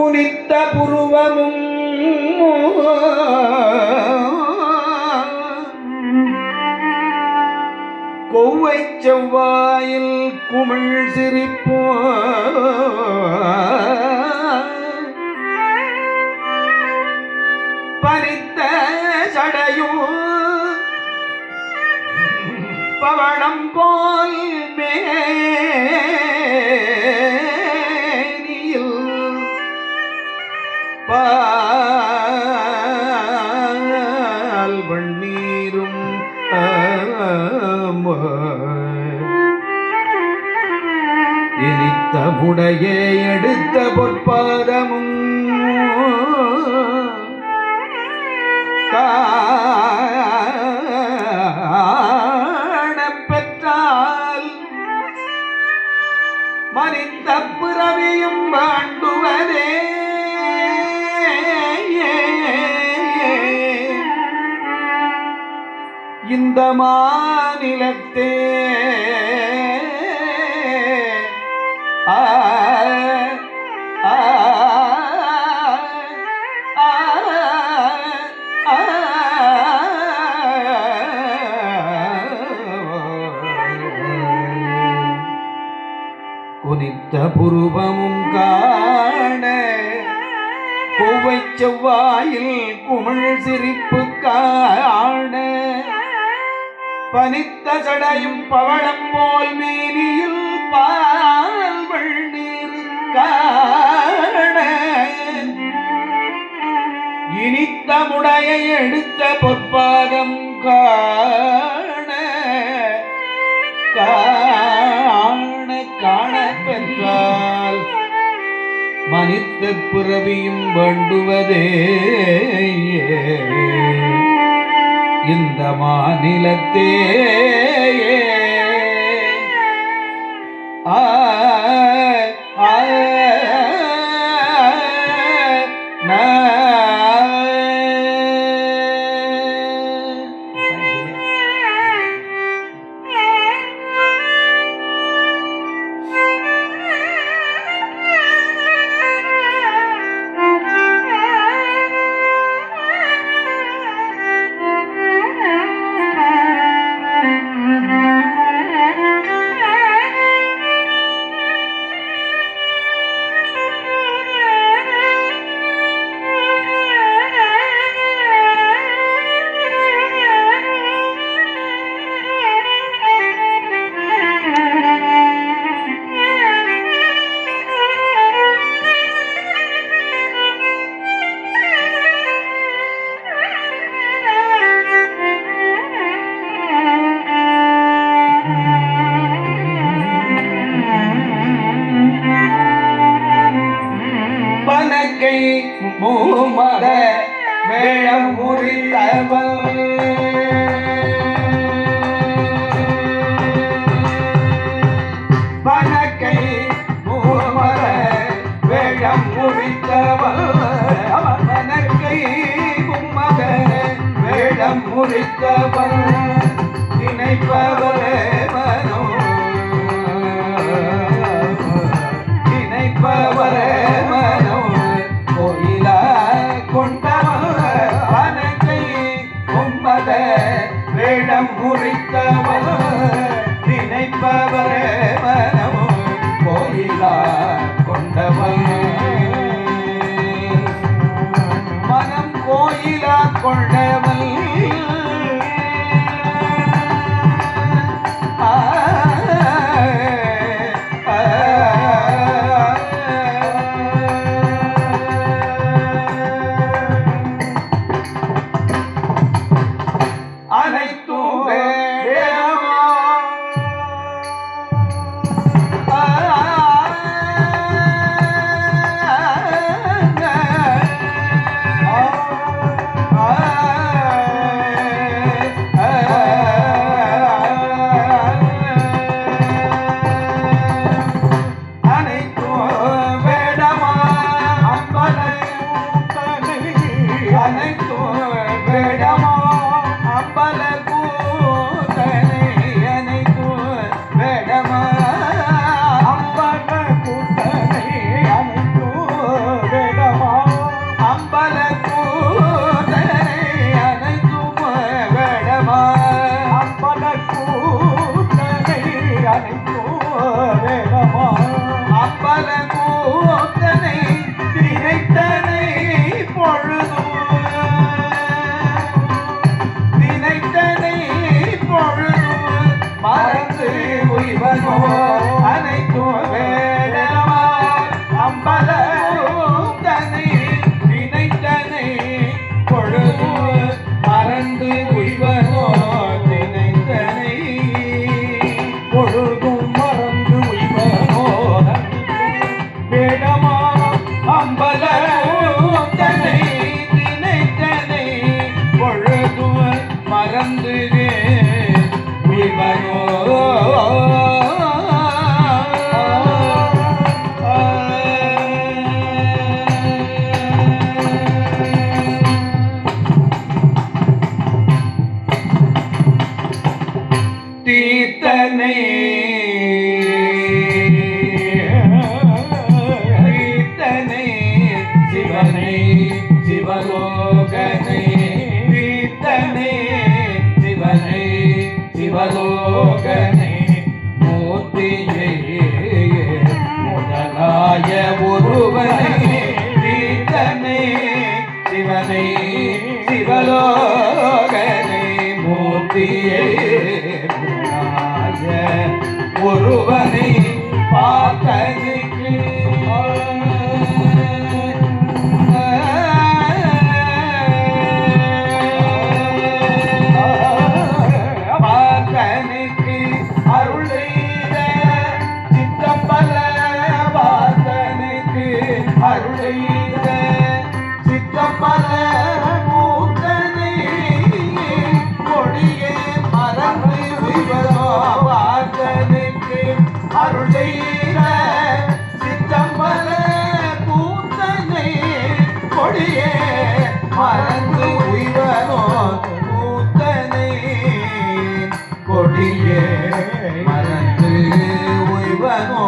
குனித்த புருவமும் கொவ்வை செவ்வாயில் குமிழ் சிரிப்போ பறித்த சடையும் பவளம் போல் மே எடுத்த முடையே எடுத்த பொற்பாதமும் பெற்றால் மறித்த பிறவியும் வாண்டுவதே. இந்த மாநிலத்தே குதித்த புருவமும் காண கோவை செவ்வாயில் குமிழ் சிரிப்பு காண பனித்த சடையும் பவளம் போல் மேனியில் பா எடுத்த பொற்பாதம் காண காண காண பெற்றால் மனித பிறவியும் வேண்டுவதே. இந்த மாநிலத்தே. ஆ ஆ மூமத வேளம் முறித்தவள் பனக்கை Rama বাজবো name. செய்த சித்தம்பல கூத்தனை கொடியே மறந்து உய்வனோ கூத்தனை. கொடியே மறந்து உய்வனோ